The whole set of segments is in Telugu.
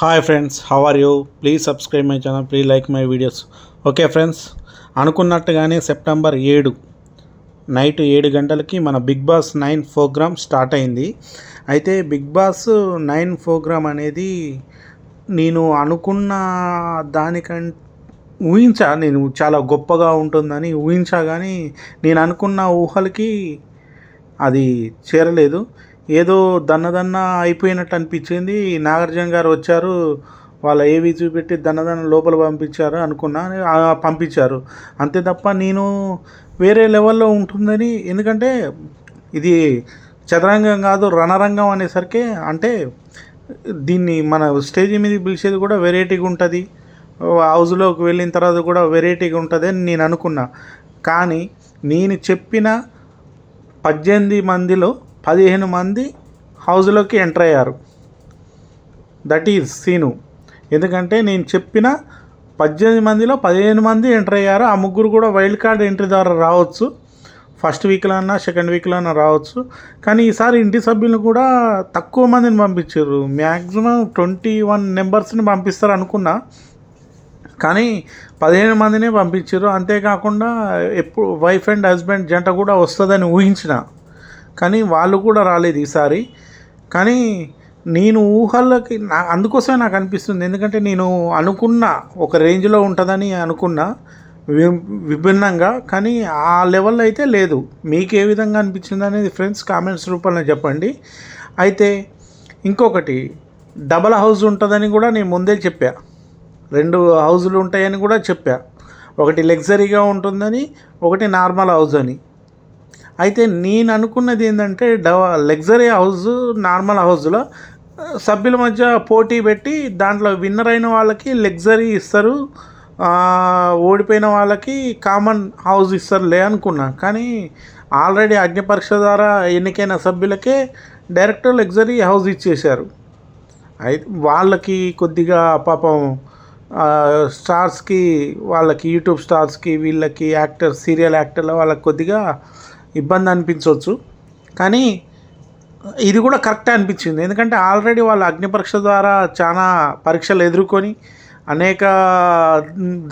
Hi friends how are you please subscribe my channel please like my videos okay friends అనుకున్నట్టుగానే సెప్టెంబర్ ఏడు నైట్ ఏడు గంటలకి మన Bigg Boss nine program start అయింది. అయితే బిగ్ బాస్ నైన్ ప్రోగ్రామ్ అనేది నేను అనుకున్న దానికం ఊహించా నేను చాలా గొప్పగా ఉంటుందని ఊహించా కానీ నేను అనుకున్న ఊహలకి అది చేరలేదు. ఏదో దన్నదన్న అయిపోయినట్టు అనిపించింది. నాగార్జున గారు వచ్చారు. వాళ్ళ ఏవి చూపెట్టి దన్నదన్న లోపల పంపించారు అనుకున్నా పంపించారు. అంతే తప్ప నేను వేరే లెవెల్లో ఉంటుందని ఎందుకంటే ఇది చదరంగం కాదు రణరంగం అనేసరికి అంటే దీన్ని మన స్టేజ్ మీద పిలిచేది కూడా వెరైటీగా ఉంటుంది. హౌస్లోకి వెళ్ళిన తర్వాత కూడా వెరైటీగా ఉంటుంది అని నేను అనుకున్నా. కానీ నేను చెప్పిన పద్దెనిమిది మందిలో పదిహేను మంది హౌస్లోకి ఎంటర్ అయ్యారు. That is scene. ఎందుకంటే నేను చెప్పిన పద్దెనిమిది మందిలో పదిహేను మంది ఎంటర్ అయ్యారు. ఆ ముగ్గురు కూడా వైల్డ్ కార్డ్ ఎంట్రీ ద్వారా రావచ్చు. ఫస్ట్ వీక్లో అన్నా సెకండ్ వీక్లో అన్నా రావచ్చు. కానీ ఈసారి ఇంటి సభ్యులను కూడా తక్కువ మందిని పంపించారు. మ్యాక్సిమం ట్వంటీ వన్ నెంబర్స్ని పంపిస్తారు అనుకున్నా. కానీ పదిహేను మందినే పంపించారు. అంతేకాకుండా ఎప్పుడు వైఫ్ అండ్ హస్బెండ్ జంట కూడా వస్తుందని ఊహించిన. కానీ వాళ్ళు కూడా రాలేదు ఈసారి. కానీ నేను ఊహలకి నా అందుకోసమే నాకు అనిపిస్తుంది. ఎందుకంటే నేను అనుకున్న ఒక రేంజ్లో ఉంటుందని అనుకున్నా వి విభిన్నంగా కానీ ఆ లెవెల్ అయితే లేదు. మీకు ఏ విధంగా అనిపించింది అనేది ఫ్రెండ్స్ కామెంట్స్ రూపంలో చెప్పండి. అయితే ఇంకొకటి డబల్ హౌస్ ఉంటుందని కూడా నేను ముందే చెప్పా. రెండు హౌజులు ఉంటాయని కూడా చెప్పా. ఒకటి లగ్జరీగా ఉంటుందని ఒకటి నార్మల్ హౌస్ అని. అయితే నేను అనుకున్నది ఏంటంటే డవ లగ్జరీ హౌస్ నార్మల్ హౌస్లో సభ్యుల మధ్య పోటీ పెట్టి దాంట్లో విన్నర్ అయిన వాళ్ళకి లగ్జరీ ఇస్తారు ఓడిపోయిన వాళ్ళకి కామన్ హౌస్ ఇస్తారులే అనుకున్నా. కానీ ఆల్రెడీ అగ్నిపరీక్ష ద్వారా ఎన్నికైన సభ్యులకే డైరెక్ట్ లగ్జరీ హౌస్ ఇచ్చేశారు. అయితే వాళ్ళకి కొద్దిగా పాపం స్టార్స్కి వాళ్ళకి యూట్యూబ్ స్టార్స్కి వీళ్ళకి యాక్టర్ సీరియల్ యాక్టర్ల వాళ్ళకి కొద్దిగా ఇబ్బంది అనిపించవచ్చు. కానీ ఇది కూడా కరెక్టే అనిపించింది. ఎందుకంటే ఆల్రెడీ వాళ్ళు అగ్ని పరీక్ష ద్వారా చాలా పరీక్షలు ఎదుర్కొని అనేక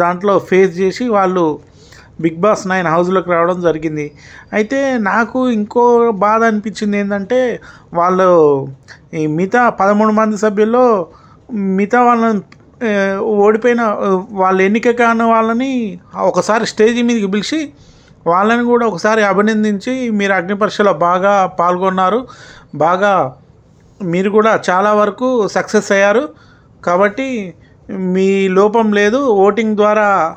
దాంట్లో ఫేస్ చేసి వాళ్ళు బిగ్ బాస్ నైన్ హౌస్లోకి రావడం జరిగింది. అయితే నాకు ఇంకో బాధ అనిపించింది ఏంటంటే వాళ్ళు ఈ మిగతా పదమూడు మంది సభ్యుల్లో మిగతా వాళ్ళని ఓడిపోయిన వాళ్ళ ఎన్నిక కాని వాళ్ళని ఒకసారి స్టేజ్ మీదకి పిలిచి వాళ్ళని కూడా ఒకసారి అభినందించి మీరు అగ్ని పరీక్షలో బాగా పాల్గొన్నారు. బాగా మీరు కూడా చాలా వరకు సక్సెస్ అయ్యారు. కాబట్టి మీ లోపం లేదు. ఓటింగ్ ద్వారా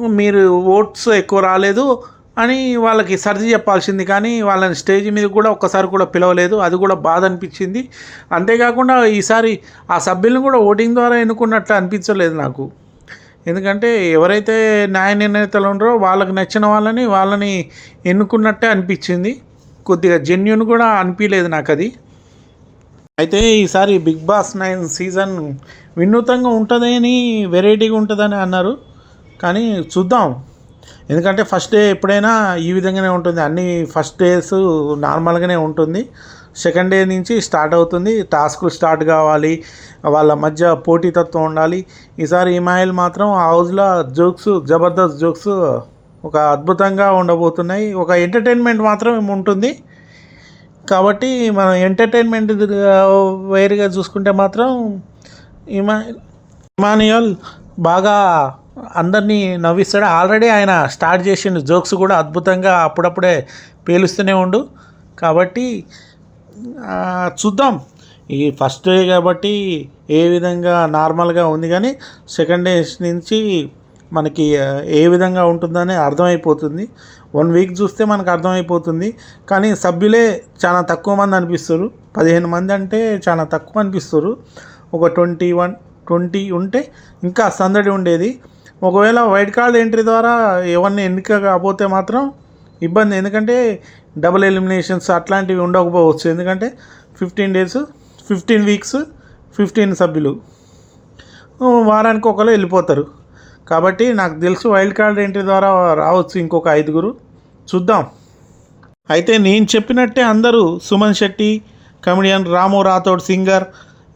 మీరు ఓట్స్ ఎక్కువ రాలేదు అని వాళ్ళకి సర్ది చెప్పాల్సింది. కానీ వాళ్ళని స్టేజ్ మీద కూడా ఒక్కసారి కూడా పిలవలేదు. అది కూడా బాధ అనిపించింది. అంతేకాకుండా ఈసారి ఆ సభ్యులను కూడా ఓటింగ్ ద్వారా ఎన్నుకున్నట్లు అనిపించలేదు నాకు. ఎందుకంటే ఎవరైతే న్యాయ నిర్ణేతలు ఉండరో వాళ్ళకి నచ్చిన వాళ్ళని వాళ్ళని ఎన్నుకున్నట్టే అనిపించింది. కొద్దిగా జెన్యున్ కూడా అనిపించలేదు నాకు అది అయితే ఈసారి బిగ్ బాస్ నైన్ సీజన్ వినూతంగా ఉంటుందని వెరైటీగా ఉంటుందని అన్నారు. కానీ చూద్దాం. ఎందుకంటే ఫస్ట్ డే ఎప్పుడైనా ఈ విధంగానే ఉంటుంది. అన్ని ఫస్ట్ డేస్ నార్మల్గానే ఉంటుంది. సెకండ్ డే నుంచి స్టార్ట్ అవుతుంది. టాస్క్లు స్టార్ట్ కావాలి. వాళ్ళ మధ్య పోటీతత్వం ఉండాలి. ఈసారి ఇమాయిల్ మాత్రం ఆ హౌస్లో జోక్స్ జబర్దస్త్ జోక్స్ ఒక అద్భుతంగా ఉండబోతున్నాయి. ఒక ఎంటర్టైన్మెంట్ మాత్రం ఉంటుంది. కాబట్టి మనం ఎంటర్టైన్మెంట్ వేరుగా చూసుకుంటే మాత్రం ఇమా ఇమానియల్ బాగా అందరినీ నవ్విస్తాడు. ఆల్రెడీ ఆయన స్టార్ట్ చేసిన జోక్స్ కూడా అద్భుతంగా అప్పుడప్పుడే పేలుస్తూనే ఉండు. కాబట్టి చూద్దాం. ఈ ఫస్ట్ డే కాబట్టి ఏ విధంగా నార్మల్గా ఉంది కానీ సెకండ్ డే నుంచి మనకి ఏ విధంగా ఉంటుందని అర్థమైపోతుంది. వన్ వీక్ చూస్తే మనకు అర్థమైపోతుంది. కానీ సభ్యులే చాలా తక్కువ మంది అనిపిస్తారు. పదిహేను మంది అంటే చాలా తక్కువ అనిపిస్తారు. ఒక ట్వంటీ వన్ ట్వంటీ ఉంటే ఇంకా సందడి ఉండేది. ఒకవేళ వైట్ కార్డ్ ఎంట్రీ ద్వారా ఎవరిని ఎన్నిక కాకపోతే మాత్రం ఇబ్బంది ఎందుకంటే డబుల్ ఎలిమినేషన్స్ అట్లాంటివి ఉండకపోవచ్చు. ఎందుకంటే fifteen days fifteen weeks fifteen సభ్యులు. వారానికి ఒకరు వెళ్ళిపోతారు. కాబట్టి నాకు తెలుసు వైల్డ్ కార్డ్ ఎంట్రీ ద్వారా రావచ్చు ఇంకొక ఐదుగురు. చూద్దాం. అయితే నేను చెప్పినట్టే అందరూ సుమన్ శెట్టి కమెడియన్ రాము రాథోడ్ సింగర్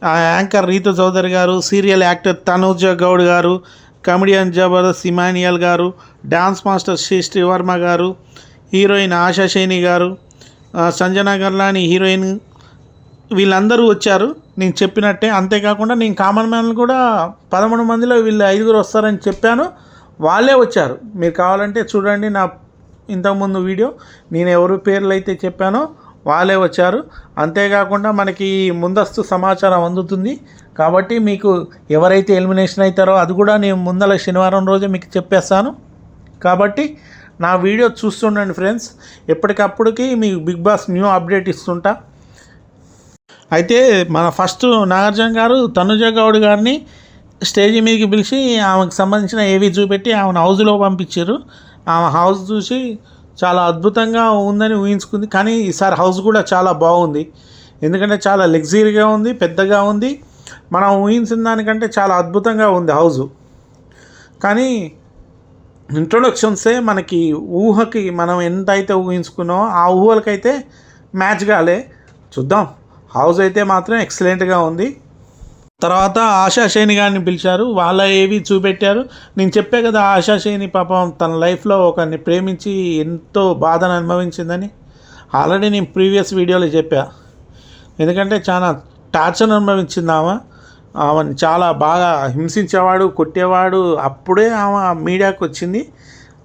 ఆ anchor Ritu Chaudhary garu serial actor Tanuja Goud garu comedian Jabardasth Emmanuel garu dance master Sri Srivarma garu heroine Asha శేని గారు సంజన గర్లాని హీరోయిన్ వీళ్ళందరూ వచ్చారు. నేను చెప్పినట్టే అంతేకాకుండా నేను కామన్ మ్యాన్ కూడా పదమూడు మందిలో వీళ్ళు ఐదుగురు వస్తారని చెప్పాను. వాళ్ళే వచ్చారు. మీరు కావాలంటే చూడండి నా ఇంతకుముందు వీడియో. నేను ఎవరి పేర్లు అయితే చెప్పానో వాళ్ళే వచ్చారు. అంతేకాకుండా మనకి ముందస్తు సమాచారం అందుతుంది. కాబట్టి మీకు ఎవరైతే ఎలిమినేషన్ అవుతారో అది కూడా నేను ముందల శనివారం రోజే మీకు చెప్పేస్తాను. కాబట్టి నా వీడియో చూస్తుండండి ఫ్రెండ్స్. ఎప్పటికప్పుడుకి మీకు బిగ్ బాస్ న్యూ అప్డేట్ ఇస్తుంటా. అయితే మన ఫస్ట్ నాగార్జున గారు తనుజ గౌడ్ గారిని స్టేజ్ మీదకి పిలిచి ఆమెకు సంబంధించిన ఏవి చూపెట్టి ఆమెను హౌస్లో పంపించారు. ఆమె హౌస్ చూసి చాలా అద్భుతంగా ఉందని ఊహించుకుంది. కానీ ఈసారి హౌస్ కూడా చాలా బాగుంది. ఎందుకంటే చాలా లగ్జరీగా ఉంది పెద్దగా ఉంది. మనం ఊహించిన దానికంటే చాలా అద్భుతంగా ఉంది హౌస్ కానీ ఇంట్రొడక్షన్సే మనకి ఊహకి మనం ఎంత అయితే ఊహించుకున్నామో ఆ ఊహలకైతే మ్యాచ్ కాలే చూద్దాం. హౌస్ అయితే మాత్రం ఎక్సలెంట్గా ఉంది. తర్వాత ఆశా శైని గారిని పిలిచారు. వాళ్ళ ఏవి చూపెట్టారు? నేను చెప్పే కదా ఆశా శైని పాపం తన లైఫ్లో ఒకరిని ప్రేమించి ఎంతో బాధను అనుభవించిందని. ఆల్రెడీ నేను ప్రీవియస్ వీడియోలో చెప్పా. ఎందుకంటే చాలా టార్చర్ అనుభవించిందామా ఆమెను చాలా బాగా హింసించేవాడు కొట్టేవాడు. అప్పుడే ఆమె మీడియాకు వచ్చింది.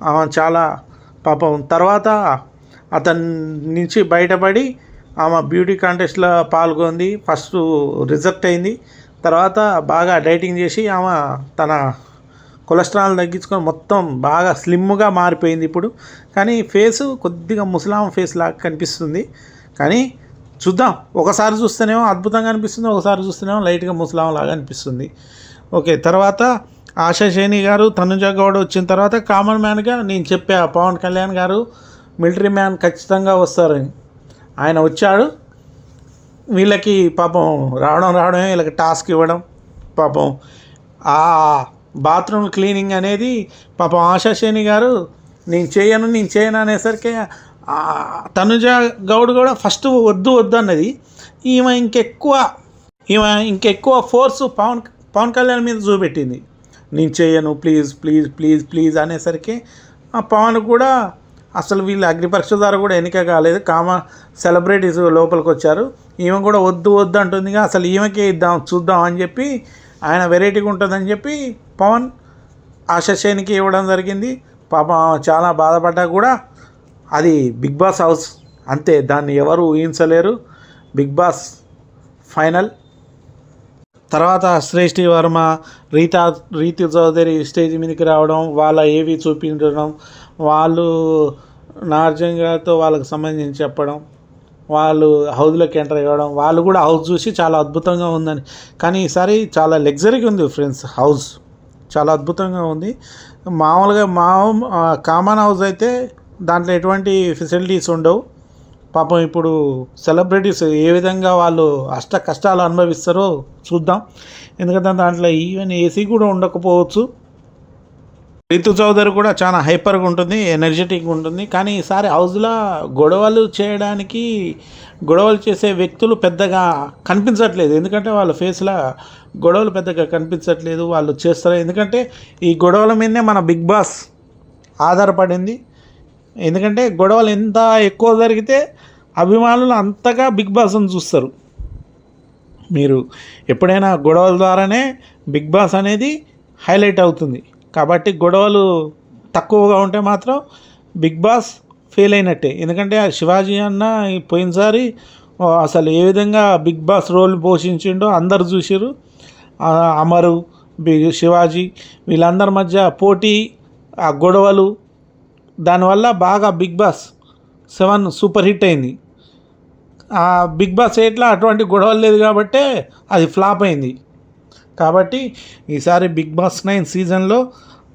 ఆమె చాలా పాపం. తర్వాత అతని నుంచి బయటపడి ఆమె బ్యూటీ కాంటెస్ట్లో పాల్గొంది. ఫస్ట్ రిజెక్ట్ అయింది. తర్వాత బాగా డైటింగ్ చేసి ఆమె తన కొలెస్ట్రాల్ తగ్గించుకొని మొత్తం బాగా స్లిమ్గా మారిపోయింది ఇప్పుడు. కానీ ఫేసు కొద్దిగా ముసలాం ఫేస్ లాగా కనిపిస్తుంది. కానీ చూద్దాం. ఒకసారి చూస్తేనేమో అద్భుతంగా అనిపిస్తుంది ఒకసారి చూస్తేనేమో లైట్గా ముసలాం లాగా అనిపిస్తుంది. ఓకే తర్వాత ఆశా శేని గారు తనుజ గౌడ్ వచ్చిన తర్వాత కామన్ మ్యాన్గా నేను చెప్పా పవన్ కళ్యాణ్ గారు మిలిటరీ మ్యాన్ ఖచ్చితంగా వస్తారని ఆయన వచ్చాడు. వీళ్ళకి పాపం రావడం రావడమే వీళ్ళకి టాస్క్ ఇవ్వడం పాపం ఆ బాత్రూమ్ క్లీనింగ్ అనేది పాపం ఆశాశేని గారు నేను చేయను నేను చేయను అనేసరికి తనుజ గౌడ్ కూడా ఫస్ట్ వద్దు వద్దు అన్నది. ఈమె ఇంకెక్కువ ఈమె ఇంకెక్కువ ఫోర్స్ పవన్ పవన్ కళ్యాణ్ మీద చూపెట్టింది. నేను చేయను ప్లీజ్ ప్లీజ్ ప్లీజ్ ప్లీజ్ అనేసరికి ఆ పవన్ కూడా అసలు వీళ్ళు అగ్నిపరీక్ష ద్వారా కూడా ఎన్నిక కాలేదు. కామ సెలబ్రిటీస్ లోపలికి వచ్చారు ఈమె కూడా వద్దు వద్దు అంటుందిగా అసలు ఈమెకే ఇద్దాం చూద్దాం అని చెప్పి ఆయన వెరైటీగా ఉంటుందని చెప్పి పవన్ ఆశశేనికి ఇవ్వడం జరిగింది. పాపం చాలా బాధపడ్డా కూడా అది బిగ్ బాస్ హౌస్ అంతే దాన్ని ఎవరు ఊహించలేరు. Bigg Boss final. తర్వాత శ్రేష్ఠి వర్మ రీతా రీతి చౌదరి స్టేజ్ మీదకి రావడం వాళ్ళ ఏవి చూపించడం వాళ్ళు నార్జన్ గారితో వాళ్ళకి సంబంధించి చెప్పడం వాళ్ళు హౌస్లోకి ఎంటర్ అవ్వడం వాళ్ళు కూడా హౌస్ చూసి చాలా అద్భుతంగా ఉందని. కానీ ఈసారి చాలా లగ్జరీగా ఉంది ఫ్రెండ్స్ హౌస్ చాలా అద్భుతంగా ఉంది. మామూలుగా మా కామన్ హౌస్ అయితే దాంట్లో ఎటువంటి ఫెసిలిటీస్ ఉండవు. పాపం ఇప్పుడు సెలబ్రిటీస్ ఏ విధంగా వాళ్ళు అష్ట కష్టాలు అనుభవిస్తారో చూద్దాం. ఎందుకంటే దాంట్లో ఈవెన్ ఏసీ కూడా ఉండకపోవచ్చు. రీతు చౌదరి కూడా చాలా హైపర్గా ఉంటుంది ఎనర్జెటిక్గా ఉంటుంది. కానీ ఈసారి హౌస్లో గొడవలు చేయడానికి గొడవలు చేసే వ్యక్తులు పెద్దగా కనిపించట్లేదు. ఎందుకంటే వాళ్ళ ఫేస్లో గొడవలు పెద్దగా కనిపించట్లేదు వాళ్ళు చేస్తారు ఎందుకంటే ఈ గొడవల మీదనే మన బిగ్ బాస్ ఆధారపడింది. ఎందుకంటే గొడవలు ఎంత ఎక్కువ జరిగితే అభిమానులు అంతగా బిగ్ బాస్ని చూస్తారు. మీరు ఎప్పుడైనా గొడవల ద్వారానే బిగ్ బాస్ అనేది హైలైట్ అవుతుంది. కాబట్టి గొడవలు తక్కువగా ఉంటే మాత్రం బిగ్ బాస్ ఫెయిల్ అయినట్టే. ఎందుకంటే ఆ శివాజీ అన్న పోయినసారి అసలు ఏ విధంగా బిగ్ బాస్ రోల్ పోషించిండో అందరు చూసిరు అమరు బి- శివాజీ వీళ్ళందరి మధ్య పోటీ ఆ గొడవలు దానివల్ల బాగా Bigg Boss seven super hit అయింది. ఆ బిగ్ బాస్ ఎయిట్లో అటువంటి గొడవలు లేదు కాబట్టే అది ఫ్లాప్ అయింది. కాబట్టి ఈసారి బిగ్ బాస్ నైన్ సీజన్లో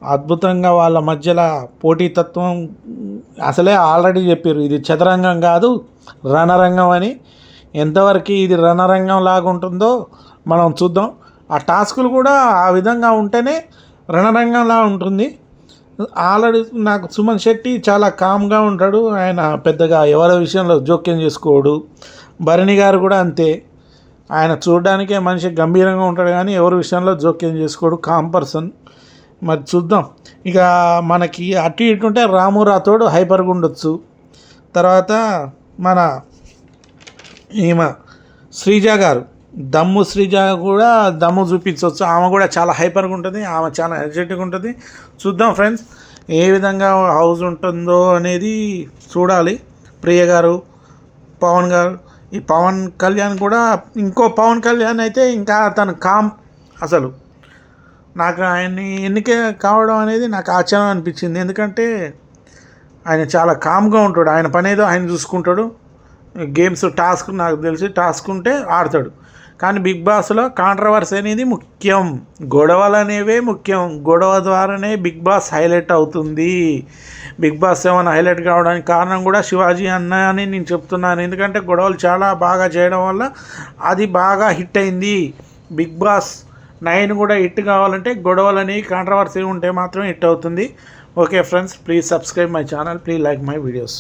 అద్భుతంగా వాళ్ళ మధ్యలో పోటీతత్వం అసలే ఆల్రెడీ చెప్పారు ఇది చదరంగం కాదు రణరంగం అని. ఎంతవరకు ఇది రణరంగం లాగా ఉంటుందో మనం చూద్దాం. ఆ టాస్కులు కూడా ఆ విధంగా ఉంటేనే రణరంగంలా ఉంటుంది. ఆల్రెడీ నాకు సుమన్ శెట్టి చాలా కామ్గా ఉంటాడు. ఆయన పెద్దగా ఎవరి విషయంలో జోక్యం చేసుకోడు. భరణి గారు కూడా అంతే. ఆయన చూడడానికే మనిషి గంభీరంగా ఉంటాడు కానీ ఎవరి విషయంలో జోక్యం చేసుకోడు. Calm person. మరి చూద్దాం. ఇక మనకి అటు ఇటు ఉంటే రాము రాతోడు హైపర్గా ఉండొచ్చు. తర్వాత మన ఈమె శ్రీజ గారు. దమ్ము శ్రీజ కూడా దమ్ము చూపించవచ్చు. ఆమె కూడా చాలా హైపర్గా ఉంటుంది. ఆమె చాలా ఎనర్జెటిక్గా ఉంటుంది. చూద్దాం ఫ్రెండ్స్ ఏ విధంగా హౌస్ ఉంటుందో అనేది చూడాలి. ప్రియ గారు పవన్ గారు ఈ పవన్ కళ్యాణ్ కూడా ఇంకో పవన్ కళ్యాణ్ అయితే ఇంకా తను కామ్ అసలు. నాకు ఆయన్ని ఎన్నిక కావడం అనేది నాకు ఆశ్చర్యం అనిపించింది. ఎందుకంటే ఆయన చాలా కామ్గా ఉంటాడు. ఆయన పనేదో ఆయన చూసుకుంటాడు. గేమ్స్ టాస్క్ నాకు తెలిసి టాస్క్ ఉంటే ఆడతాడు. కానీ బిగ్ బాస్లో కాంట్రవర్సీ అనేది ముఖ్యం. గొడవలు అనేవే ముఖ్యం. గొడవ ద్వారానే బిగ్ బాస్ హైలైట్ అవుతుంది. బిగ్ బాస్ ఏమైనా హైలైట్ కావడానికి కారణం కూడా శివాజీ అన్న అని నేను చెప్తున్నాను. ఎందుకంటే గొడవలు చాలా బాగా చేయడం వల్ల అది బాగా హిట్ అయింది. బిగ్ బాస్ నైన్ కూడా హిట్ కావాలంటే గొడవలు అనేవి కాంట్రవర్సీ ఉంటే మాత్రం హిట్ అవుతుంది. Okay friends please subscribe my channel please like my videos.